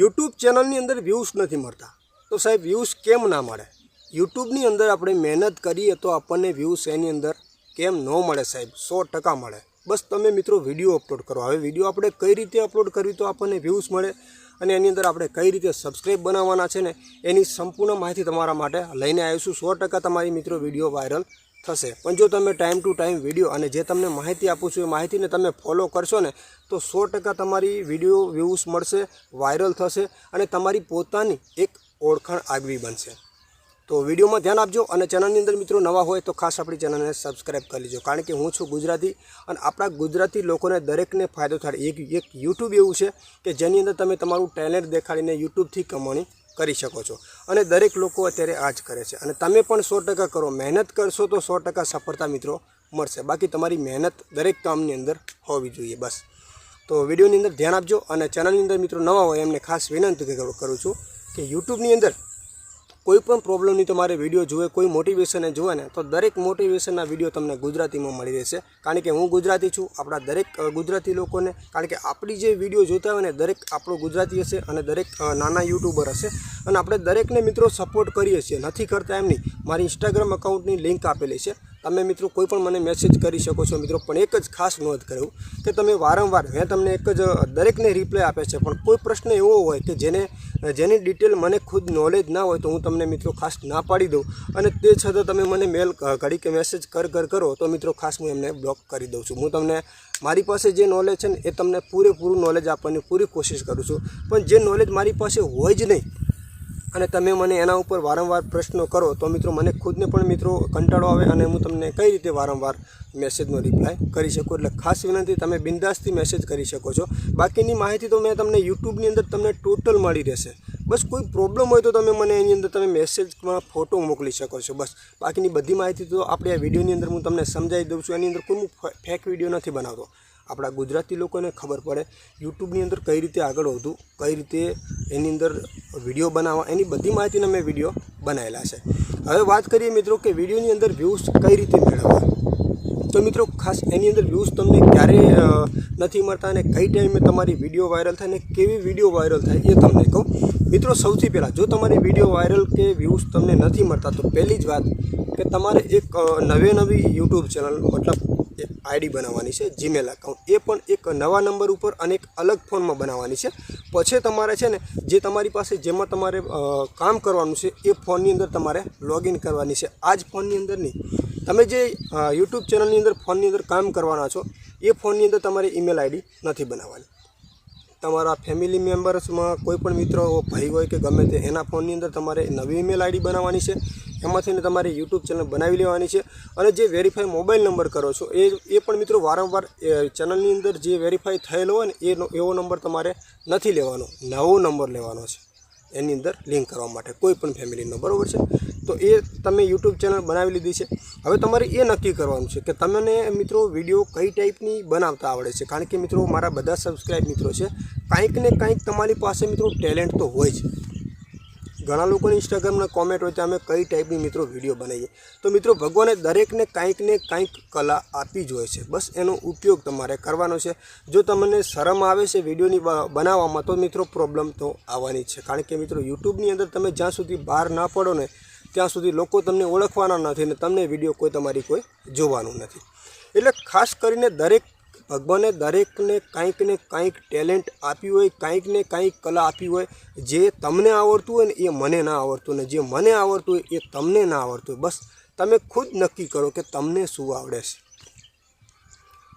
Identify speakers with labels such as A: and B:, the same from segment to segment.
A: YouTube ચેનલની અંદર views નથી મળતા. તો સાહેબ વ્યૂઝ કેમ ના મળે? યુટ્યુબની અંદર આપણે મહેનત કરીએ તો આપણને વ્યૂઝ એની અંદર કેમ ન મળે સાહેબ? સો ટકા મળે. બસ તમે મિત્રો વીડિયો અપલોડ કરો. હવે વીડિયો આપણે કઈ રીતે અપલોડ કરવી તો આપણને વ્યૂઝ મળે અને એની અંદર આપણે કઈ રીતે સબસ્ક્રાઈબ બનાવવાના છે ને એની સંપૂર્ણ માહિતી તમારા માટે લઈને આવીશું સો ટકા તમારી મિત્રો વીડિયો વાયરલ થશે. પણ જો તમે ટાઈમ ટુ ટાઈમ વીડિયો અને જે તમને માહિતી આપું છું એ માહિતીને તમે ફોલો કરશો ને, તો સો ટકા તમારી વીડિયો વ્યૂઝ મળશે વાયરલ થશે અને તમારી પોતાની એક ઓળખાણ આગવી બનશે. તો વિડીયોમાં ધ્યાન આપજો અને ચેનલની અંદર મિત્રો નવા હોય તો ખાસ આપણી ચેનલને સબસ્ક્રાઈબ કરી લેજો. કારણ કે હું છું ગુજરાતી અને આપણા ગુજરાતી લોકોને દરેકને ફાયદો થાય. એક એક યુટ્યુબ એવું છે કે જેની અંદર તમે તમારું ટેલેન્ટ દેખાડીને યુટ્યુબથી કમાણી કરી શકો છો. અને દરેક લોકો અત્યારે આ જ કરે છે. અને તમે પણ સો ટકા કરો. મહેનત કરશો તો સો ટકા સફળતા મિત્રો મળશે. બાકી તમારી મહેનત દરેક કામની અંદર હોવી જોઈએ બસ. તો વિડીયોની અંદર ધ્યાન આપજો અને ચેનલની અંદર મિત્રો નવા હોય એમને ખાસ વિનંતી કરું છું કે યુટ્યુબની અંદર કોઈ પણ પ્રોબ્લેમની તમારે વીડિયો જુએ કોઈ મોટિવેશન જુએ ને, તો દરેક મોટિવેશનના વીડિયો તમને ગુજરાતીમાં મળી રહેશે. કારણ કે હું ગુજરાતી છું, આપણા દરેક ગુજરાતી લોકોને, કારણ કે આપણી જે વીડિયો જોતા હોય ને, દરેક આપણો ગુજરાતી હશે અને દરેક નાના યુટ્યુબર હશે. અને આપણે દરેકને મિત્રો સપોર્ટ કરીએ છીએ, નથી કરતા એમની મારી ઇન્સ્ટાગ્રામ અકાઉન્ટની લિંક આપેલી છે. તમે મિત્રો કોઈ પણ મને મેસેજ કરી શકો છો. મિત્રો, પણ એક જ ખાસ નોંધ કરું કે તમે વારંવાર, મેં તમને એક જ દરેકને રિપ્લાય આપે છે, પણ કોઈ પ્રશ્ન એવો હોય કે જેને જેની ડિટેલ મને ખુદ નોલેજ ના હોય તો હું તમને મિત્રો ખાસ ના પાડી દઉં અને તે છતાં તમે મને મેલ ઘડી કે મેસેજ કર કર, કરો તો મિત્રો ખાસ હું એમને બ્લોક કરી દઉં છું. હું તમને, મારી પાસે જે નોલેજ છે ને એ તમને પૂરેપૂરું નોલેજ આપવાની પૂરી કોશિશ કરું છું. પણ જે નોલેજ મારી પાસે હોય જ નહીં અને તમે મને એના ઉપર વારંવાર પ્રશ્નો કરો તો મિત્રો મને ખુદને પણ મિત્રો કંટાળો આવે અને હું તમને કઈ રીતે વારંવાર મેસેજનો રિપ્લાય કરી શકું? એટલે ખાસ વિનંતી, તમે બિંદાસથી મેસેજ કરી શકો છો. બાકીની માહિતી તો મેં તમને યુટ્યુબની અંદર તમને ટોટલ મળી રહેશે. બસ કોઈ પ્રોબ્લેમ હોય તો તમે મને એની અંદર તમે મેસેજમાં ફોટો મોકલી શકો છો. બસ બાકીની બધી માહિતી તો આપણે આ વિડીયોની અંદર હું તમને સમજાવી દઉં છું. એની અંદર કોઈ ફેક વીડિયો નથી બનાવતો. આપણા ગુજરાતી લોકોને ખબર પડે યુટ્યુબની અંદર કઈ રીતે આગળ વધવું, કઈ રીતે એની અંદર વીડિયો બનાવવા, એની બધી માહિતીના મેં વીડિયો બનાવેલા છે. હવે વાત કરીએ મિત્રો કે વિડીયોની અંદર વ્યૂઝ કઈ રીતે મેળવવા? તો મિત્રો ખાસ એની અંદર વ્યૂઝ તમને ક્યારે નથી મળતા અને કઈ ટાઈમે તમારી વીડિયો વાયરલ થાય અને કેવી વીડિયો વાયરલ થાય એ તમને કહું. મિત્રો સૌથી પહેલાં જો તમારી વીડિયો વાયરલ કે વ્યૂઝ તમને નથી મળતા તો પહેલી જ વાત કે તમારે એક નવે નવી યુટ્યુબ ચેનલ મતલબ આઈડી બનાવવાની છે, જીમેલ એકાઉન્ટ એ પણ એક નવા નંબર ઉપર અને એક અલગ ફોનમાં બનાવવાની છે. પછી તમારે છે ને, જે તમારી પાસે, જેમાં તમારે કામ કરવાનું છે, એ ફોનની અંદર તમારે લોગિન કરવાની છે. આ જ ફોનની અંદર નહીં. તમે જે યુટ્યુબ ચેનલની અંદર ફોનની અંદર કામ કરવાના છો, એ ફોનની અંદર તમારે ઈમેલ આઈડી નથી બનાવવાની. તમારા ફેમિલી મેમ્બર્સમાં કોઈ પણ મિત્રો, ભાઈ હોય કે ગમે તે, એના ફોનની અંદર તમારે નવી ઈમેલ આઈડી બનાવવાની છે. એમાંથીને તમારે યુટ્યુબ ચેનલ બનાવી લેવાની છે અને જે વેરીફાઈ મોબાઈલ નંબર કરો છો, એ એ પણ મિત્રો વારંવાર ચેનલની અંદર જે વેરીફાઈ થયેલો હોય ને, એ એવો નંબર તમારે નથી લેવાનો. નવો નંબર લેવાનો છે. એની અંદર લિંક કરવા માટે. કોઈ પણ ફેમિલીનો બરાબર છે? તો એ તમે યુટ્યુબ ચેનલ બનાવી લીધી છે. હવે તમારે એ નક્કી કરવાનું છે કે તમને મિત્રો વીડિયો કઈ ટાઈપની બનાવતા આવડે છે? કારણ કે મિત્રો મારા બધા સબસ્ક્રાઈબ મિત્રો છે. કાંઈક ને કાંઈક તમારી પાસે મિત્રો ટેલેન્ટ તો હોય જ. ઘણા લોકોની ઇન્સ્ટાગ્રામના કોમેન્ટ હોય છે, અમે કઈ ટાઈપની મિત્રો વીડિયો બનાવીએ તો મિત્રો, ભગવાને દરેકને કાંઈક ને કાંઈક કલા આપી જ હોય છે. બસ એનો ઉપયોગ તમારે કરવાનો છે. જો તમને શરમ આવે છે વિડીયોની બનાવવામાં, તો મિત્રો પ્રોબ્લેમ તો આવવાની છે. કારણ કે મિત્રો યુટ્યુબની અંદર તમે જ્યાં સુધી બહાર ના પડો ને, ત્યાં સુધી લોકો તમને ઓળખવાના નથી ને તમને વીડિયો કોઈ તમારી કોઈ જોવાનું નથી. એટલે ખાસ કરીને દરેક ભગવાને દરેકને કંઈક ને કાંઈક ટેલેન્ટ આપ્યું હોય, કંઈક ને કાંઈક કલા આપી હોય. જે તમને આવડતું હોય ને એ મને ના આવડતું ને જે મને આવડતું હોય એ તમને ના આવડતું હોય. બસ તમે ખુદ નક્કી કરો કે તમને શું આવડે છે.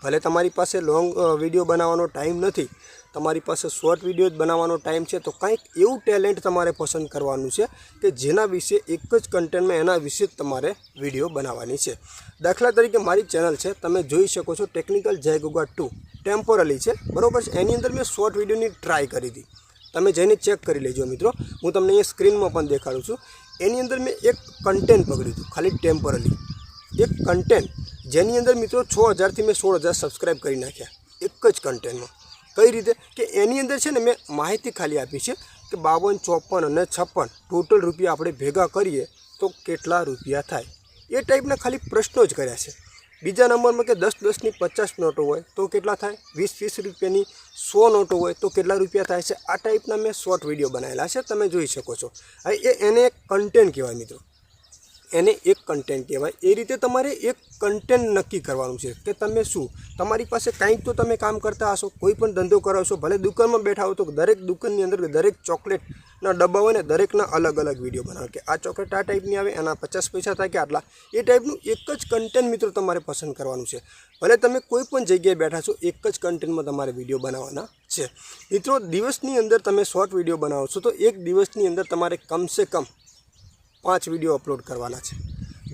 A: ભલે તમારી પાસે લોંગ વીડિયો બનાવવાનો ટાઈમ નથી, તમારી પાસે શોર્ટ વીડિયો જ બનાવવાનો ટાઈમ છે, તો કંઈક એવું ટેલેન્ટ તમારે પસંદ કરવાનું છે કે જેના વિશે એક જ કન્ટેન્ટમાં એના વિશે જ તમારે વીડિયો બનાવવાની છે. દાખલા તરીકે મારી ચેનલ છે, તમે જોઈ શકો છો ટેકનિકલ જય ગુગા ટુ ટેમ્પોરલી છે, બરાબર છે? એની અંદર મેં શોર્ટ વિડીયોની ટ્રાય કરી હતી. તમે જઈને ચેક કરી લેજો મિત્રો, હું તમને અહીંયા સ્ક્રીનમાં પણ દેખાડું છું. એની અંદર મેં એક કન્ટેન્ટ પકડ્યું હતું, ખાલી ટેમ્પરલી એક કન્ટેન્ટ જેની અંદર મિત્રો છ હજારથી મેં સોળ હજાર સબસ્ક્રાઈબ કરી નાખ્યા. એક જ કન્ટેન્ટમાં કઈ રીતે? કે એની અંદર છે ને મેં માહિતી ખાલી આપી છે કે બાવન, ચોપન અને છપ્પન ટોટલ રૂપિયા આપણે ભેગા કરીએ તો કેટલા રૂપિયા થાય? એ ટાઈપના ખાલી પ્રશ્નો જ કર્યા છે. બીજા નંબરમાં કે દસ દસની પચાસ નોટો હોય તો કેટલા થાય? વીસ વીસ રૂપિયાની સો નોટો હોય તો કેટલા રૂપિયા થાય છે? આ ટાઈપના મેં શોર્ટ વીડિયો બનાવેલા છે. તમે જોઈ શકો છો. હવે એ એને કન્ટેન્ટ કહેવાય મિત્રો. એને એક કન્ટેન્ટ કહેવાય. એ રીતે તમારે એક કન્ટેન્ટ નક્કી કરવાનું છે કે તમે શું? તમારી પાસે કાંઈક તો તમે કામ કરતા હશો, કોઈ પણ ધંધો કરો છો, ભલે દુકાનમાં બેઠા હો તો દરેક દુકાનની અંદર દરેક ચોકલેટના ડબ્બા હોય ને દરેકના અલગ અલગ વીડિયો બનાવો કે આ ચોકલેટ આ ટાઈપની આવે, એના પચાસ પૈસા થાય કે આટલા. એ ટાઈપનું એક જ કન્ટેન્ટ મિત્રો તમારે પસંદ કરવાનું છે. ભલે તમે કોઈ પણ જગ્યાએ બેઠા છો, એક જ કન્ટેન્ટમાં તમારે વીડિયો બનાવવાના છે. મિત્રો, દિવસની અંદર તમે શોર્ટ વીડિયો બનાવો છો તો એક દિવસની અંદર તમારે કમસે કમ પાંચ વીડિયો અપલોડ કરવાના છે.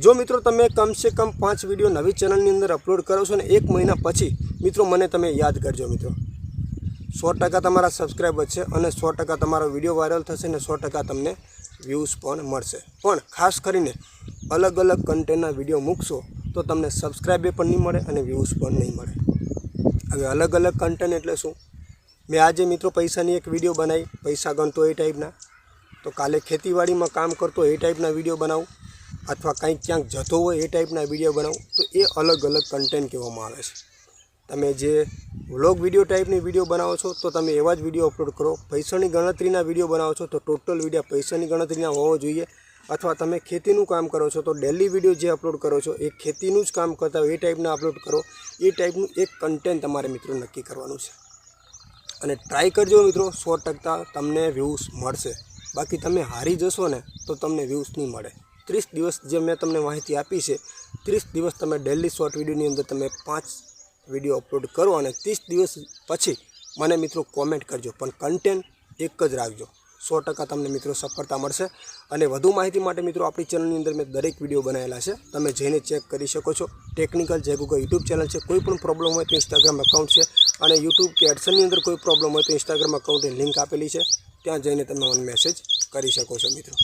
A: જો મિત્રો તમે કમસે કમ પાંચ વીડિયો નવી ચેનલની અંદર અપલોડ કરો છો ને એક મહિના પછી, મિત્રો મને તમે યાદ કરજો મિત્રો. સો ટકા તમારા સબસ્ક્રાઈબર છે અને સો ટકા તમારો વીડિયો વાયરલ થશે ને સો ટકા તમને વ્યૂઝ પણ મળશે. પણ ખાસ કરીને અલગ અલગ કન્ટેન્ટના વીડિયો મૂકશો તો તમને સબસ્ક્રાઈબે પણ નહીં મળે અને વ્યૂઝ પણ નહીં મળે. હવે અલગ અલગ કન્ટેન્ટ એટલે શું? મેં આજે મિત્રો પૈસાની એક વીડિયો બનાવી, પૈસા ગણતો એ ટાઈપના તો કાલે ખેતીવાડીમાં કામ કરતો એ ટાઈપના વીડિયો બનાવું અથવા કંઈક ક્યાંક જતો હોય એ ટાઈપના વીડિયો બનાવું તો એ અલગ અલગ કન્ટેન્ટ કહેવામાં આવે છે. તમે જે વ્લોગ વીડિયો ટાઈપની વીડિયો બનાવો છો તો તમે એવા જ વીડિયો અપલોડ કરો. પૈસાની ગણતરીના વીડિયો બનાવો છો તો ટોટલ વીડિયો પૈસાની ગણતરીના હોવો જોઈએ. અથવા તમે ખેતીનું કામ કરો છો તો ડેલી વીડિયો જે અપલોડ કરો છો એ ખેતીનું જ કામ કરતા હોય એ ટાઈપના અપલોડ કરો. એ ટાઈપનું એક કન્ટેન્ટ તમારે મિત્રો નક્કી કરવાનું છે. અને ટ્રાય કરજો મિત્રો, સો ટકા તમને વ્યૂઝ મળશે. બાકી તમે હારી જશો ને, તો તમને વ્યૂઝ નહીં મળે. ત્રીસ દિવસ જે મેં તમને માહિતી આપી છે, ત્રીસ દિવસ તમે ડેલી શોર્ટ વિડીયોની અંદર તમે પાંચ વીડિયો અપલોડ કરો અને ત્રીસ દિવસ પછી મને મિત્રો કોમેન્ટ કરજો. પણ કન્ટેન્ટ એક જ રાખજો. સો ટકા તમને મિત્રો સફળતા મળશે. અને વધુ માહિતી માટે મિત્રો આપણી ચેનલની અંદર મેં દરેક વીડિયો બનાવેલા છે. તમે જઈને ચેક કરી શકો છો. ટેકનિકલ જે ગૂગલ યુટ્યુબ ચેનલ છે, કોઈ પણ પ્રોબ્લેમ હોય તો ઇન્સ્ટાગ્રામ એકાઉન્ટ છે. અને યુટ્યુબ કે એડસનની અંદર કોઈ પ્રોબ્લેમ હોય તો ઇન્સ્ટાગ્રામ એકાઉન્ટની લિંક આપેલી છે. ત્યાં જઈને તમે મને મેસેજ કરી શકો છો મિત્રો.